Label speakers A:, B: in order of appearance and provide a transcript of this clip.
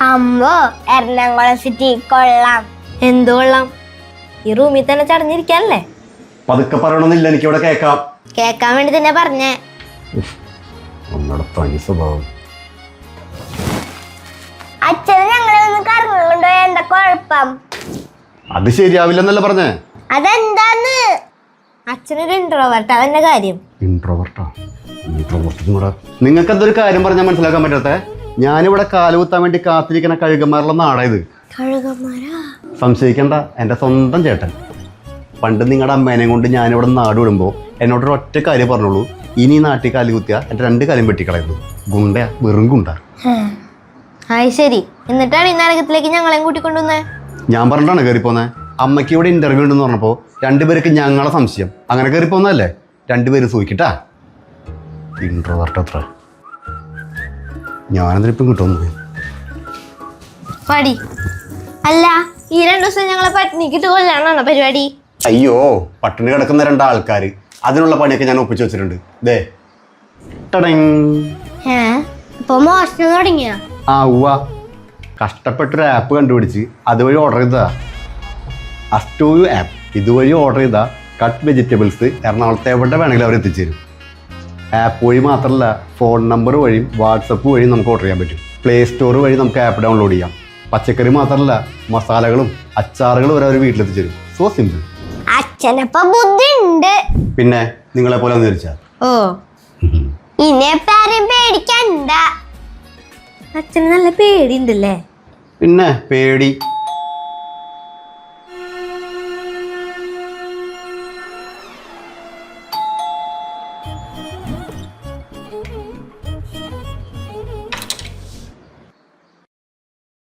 A: അമ്മോ എറണാകുളം സിറ്റി കൊള്ളാം.
B: എന്ത് കൊള്ളാം. ഈ റൂമിൽ തന്നെ ചടഞ്ഞിരിക്കാനല്ലേ?
C: പതുക്കെ പറയണമെന്നില്ല എനിക്ക് ഇവിടെ കേക്കാം
B: കേക്കാൻ വേണ്ടി തന്നെ പറഞ്ഞേ.
C: നമ്മുടെ തനി സ്വഭാവം.
A: അച്ഛനെ ഞങ്ങളെ ഒന്ന് കറങ്ങുകൊണ്ടോ എന്താ കുഴപ്പം?
C: അത് ശരിയാവില്ലെന്നല്ല പറഞ്ഞേ?
A: അതെന്താന്ന്?
B: അച്ഛനൊരു ഇൻട്രോവർട്ട് അതെന്നെ കാര്യം?
C: ഇൻട്രോവർട്ടാ ഇൻട്രോവർട്ടും നിങ്ങൾക്ക് എന്തൊരു കാര്യം പറഞ്ഞാൽ മനസ്സിലാക്കാൻ പറ്റാത്തെ? ഞാനിവിടെ കാലുകുത്താൻ വേണ്ടി കാത്തിരിക്കുന്ന കഴുകന്മാരുള്ള നാടായത് സംശയിക്കണ്ട എന്റെ സ്വന്തം ചേട്ടൻ. പണ്ട് നിങ്ങളുടെ അമ്മേനെ കൊണ്ട് ഞാനിവിടെ നാട് വിടുമ്പോൾ എന്നോടൊരു ഒറ്റ കാര്യം പറഞ്ഞോളൂ ഇനി നാട്ടിൽ കാലു കുത്തിയാൽ എന്റെ രണ്ട് കാലും വെട്ടിക്കളയുന്നു ഗുണ്ടയാ വെറും ഗുണ്ട.
B: ആയി ശരി. എന്നിട്ടാണ് ഈ നരകത്തിലേക്ക് ഞങ്ങളെയും കൂട്ടിക്കൊണ്ടുവന്നേ?
C: ഞാൻ പറഞ്ഞിട്ടാണ് കയറിപ്പോന്നെ അമ്മയ്ക്ക് ഇവിടെ ഇന്റർവ്യൂ ഉണ്ടെന്ന് പറഞ്ഞപ്പോൾ രണ്ടുപേർക്ക് ഞങ്ങളെ സംശയം. അങ്ങനെ കയറിപ്പോന്നല്ലേ രണ്ടുപേരും സൂക്കിട്ടാ ഇൻട്രോവർട്ട് ഞാനെന്തിനിപ്പം കിട്ടുന്നു
B: പടി അല്ല ഈ രണ്ടു ദിവസം ഞങ്ങളെ പട്ടിണിക്കിട്ട് കൊല്ലാണോ പരിപാടി?
C: അയ്യോ പട്ടിണി കിടക്കുന്ന രണ്ടാൾക്കാർ അതിനുള്ള പണിയൊക്കെ ഞാൻ ഒപ്പിച്ചു വെച്ചിട്ടുണ്ട്. ദേ. ടടങ്.
B: ഏ ഇപ്പൊ മോഷണം തുടങ്ങിയ?
C: ആ ഉവ്വ. കഷ്ടപ്പെട്ടൊരു ആപ്പ് കണ്ടുപിടിച്ച് അതുവഴി ഓർഡർ ചെയ്തതാ. അസ്റ്റോയു ആപ്പ് ഇതുവഴി ഓർഡർ ചെയ്താ കട്ട് വെജിറ്റബിൾസ് എറണാകുളത്ത് എവിടെ വേണമെങ്കിലും അവർ എത്തിച്ചേരും ആപ്പ് വഴി മാത്രമല്ല ഫോൺ നമ്പർ വഴിയും വാട്സപ്പ് വഴിയും നമുക്ക് ഓർഡർ ചെയ്യാൻ പറ്റും. പ്ലേ സ്റ്റോർ വഴി നമുക്ക് ആപ്പ് ഡൗൺലോഡ് ചെയ്യാം. പച്ചക്കറി മാത്രമല്ല മസാലകളും അച്ചാറുകളും വരെ അവർ വീട്ടിലെത്തിച്ചേരും സോ സിമ്പിൾ
A: അച്ഛനപ്പ
C: പിന്നെ നിങ്ങളെ പോലെ ഒന്ന്
B: ഓ.
A: ആരും പേടിക്കണ്ട.
B: അച്ഛന് നല്ല പേടിയുണ്ടല്ലേ?
C: പിന്നെ പേടി.